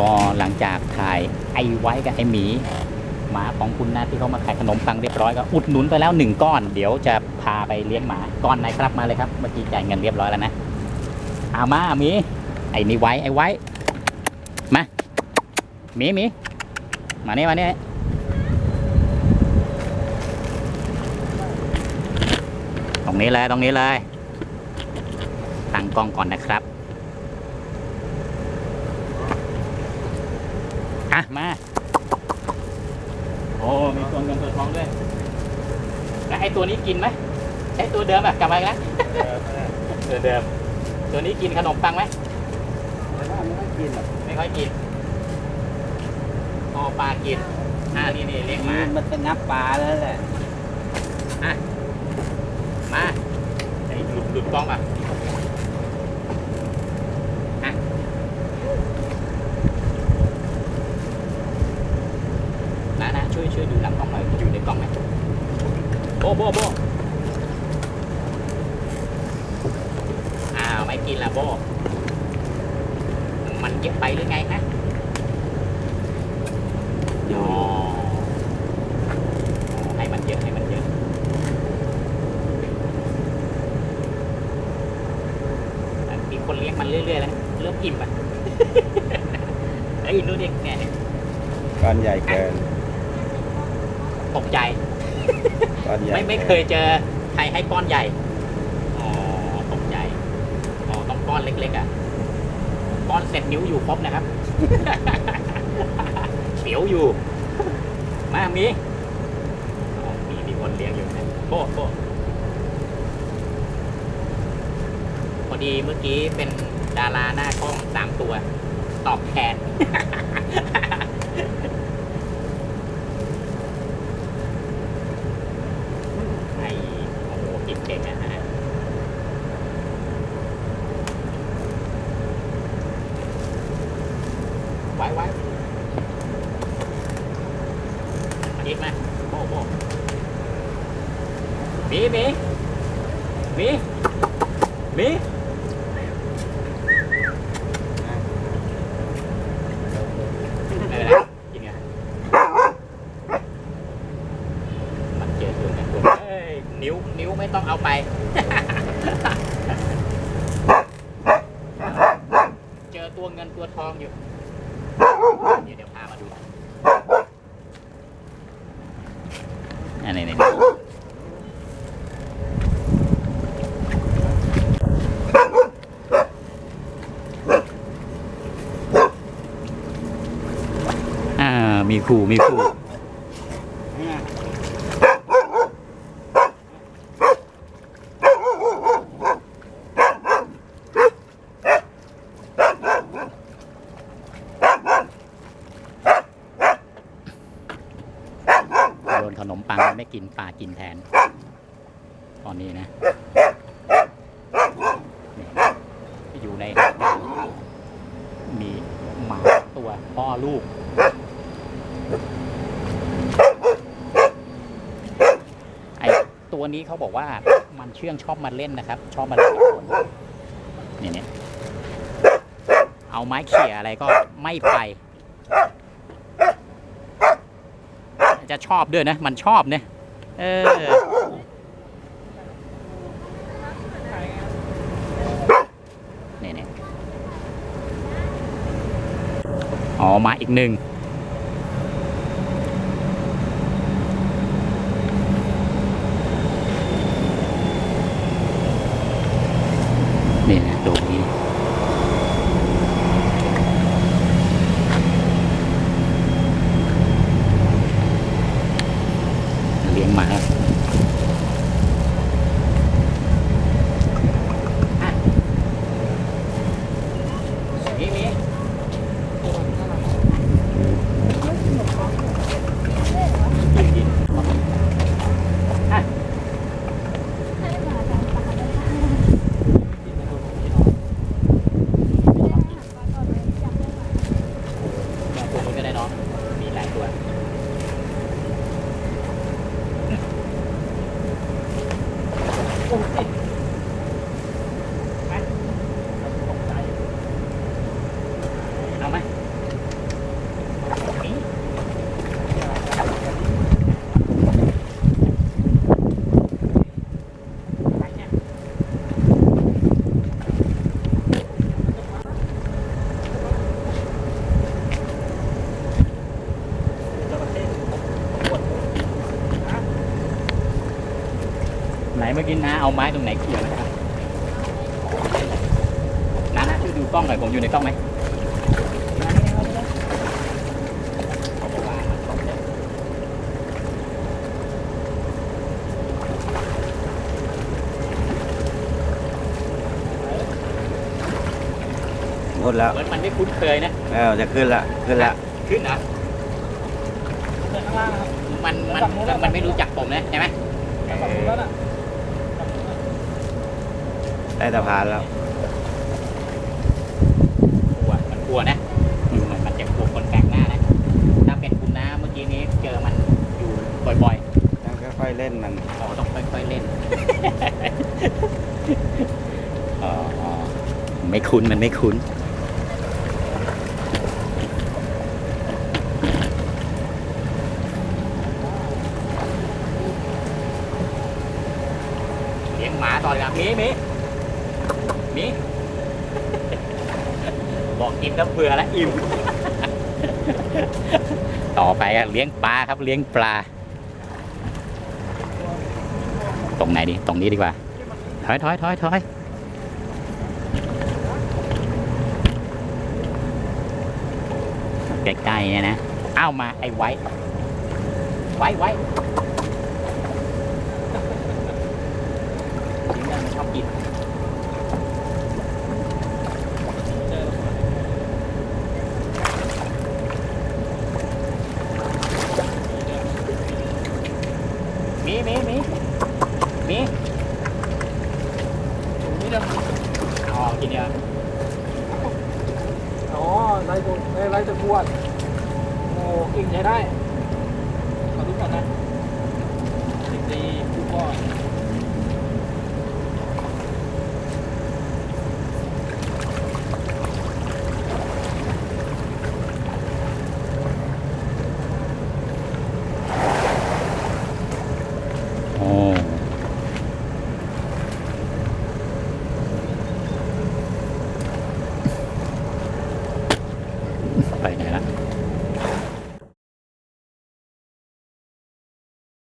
ก็หลังจากถ่ายไอ้ไว้กับไอ้หมีหมาของคุณนะที่เขามาขายขนมปังเรียบร้อยก็อุดหนุนไปแล้วหนึ่งก้อน เดี๋ยวจะพาไปเลี้ยงหมาก้อนไหนครับมาเลยครับเมื่อกี้จ่ายเงินเรียบร้อยแล้วนะเอามาหมีไอ้นี่ไว้ไอ้ไว้มาหมีหมีมาเนี่มาเนี่ตรงนี้เลยตรงนี้เลยตั้งกล้องก่อนนะครับ อะ มาโอ้มีตัวเงินตัวทองด้วยแล้วไอ้ตัวนี้กินไหมใช่ตัวเดิมอะกลับมาอีกแล้วตัวเดิม ตัวนี้กินขนมปังไหมแต่ว่ามันไม่กินหรอกไม่ค่อยกินพอปลากินอ่านี่นี่เลี้ยงหมามันจะงับปลาแล้วแหละมาไอ้หลุดหลุดกล้องอะอะนะนะช่วยช่วยดูหลังกล้องหน่อยอยู่ในกล้องไหมโบโบโบอ้าวไม่กินละโบ มันเยอะไปหรือไงฮะอ๋อให้มันเยอะให้มันเยอะ มีคนเลี้ยงมันเรื่อยๆแล้วเริ่มอิ่มอะ ไอ้ยนู่นเด็กเนี่ยก้อนใหญ่เกิน ตกใจ ก้อนใหญ่ ไม่ไม่เคยเจอใครให้ก้อนใหญ่ อ๋อ ตกใจ อ๋อ ต้องก้อนเล็กๆอะ ก้อนเสร็จนิ้วอยู่ครบนะครับ เสียวอยู่ มามีมีมีคนเลี้ยงอยู่นะโบโบพอดีเมื่อกี้เป็นดาราหน้ากล้องสามตัว ตอบแทน ไอ้โอ้โหกินเก่งนะฮะไว้ไว้อีกไหมโอ้โห มีมีมีมีเออนะกินไงมันเจอตัวกันตัวเอ้ยนิ้วนิ้วไม่ต้องเอาไป เจอตัวเงินตัวทองอยู่ เดี๋ยวเดี๋ยวพามาดูอันนี้นี่อ่า มีคู่มีคู่โดนขนมปังไม่กินปลากินแทน ตอนนี้นะนอยู่ในมีหมาตัวพ่อลูก ไอตัว นี้เขาบอกว่ามันเชื่องชอบมาเล่นนะครับ ชอบมาเล่นกับคนนี่เนี่ยเอาไม้เขี่ยอะไรก็ไม่ไป จะชอบด้วยนะ มันชอบเนี่ยเออนี่นี่อ๋อมาอีกหนึ่ง 进。 เมื่อกี้น้าเอาไม้ตรงไหนเขี่ยนะครับน้าน้าช่วยดูกล้องหน่อยผมอยู่ในกล้องไหมน้านี่เอาไปเลยเอาไปวางมันตรงเลยหมดแล้ว เหมือนมันไม่คุ้นเคยนะ เออจะขึ้นละขึ้นละขึ้นเหรอเดินข้างล่างนะครับมันมันมันไม่รู้จักผมนะใช่ไหมฝั่งนู้นแล้วน่ะฝั่งนู้นน่ะ ได้สะพานแล้วกลัวมันกลัวนะดูเหมือนมันจะกลัวคนแปลกหน้านะ ถ้าเป็นคุณน้าเมื่อกี้นี้เจอมันอยู่บ่อยต้องค่อยๆเล่นมันๆอ๋อต้องค่อยๆเล่น อ๋ออ๋อไม่คุ้นมันไม่คุ้น เลี้ยงหมาต่อเลยครับมีมี มีบอกกินแล้วเบื่อแล้วอิ่ม ต่อไปอะเลี้ยงปลาครับเลี้ยงปลา ตรงไหนดี ตรงนี้ดีกว่า ถอยถอยถอยถอยใกล้ๆเนี่ยนะเอามาไอ้ไว้ ไว้ไว้เลี้ยงไมันชอบกิน มีมีมีมีตรงนี้นะอ๋อกินเดียวอ๋อไรตัวไรตะกวดโอ้กิ่งใช้ได้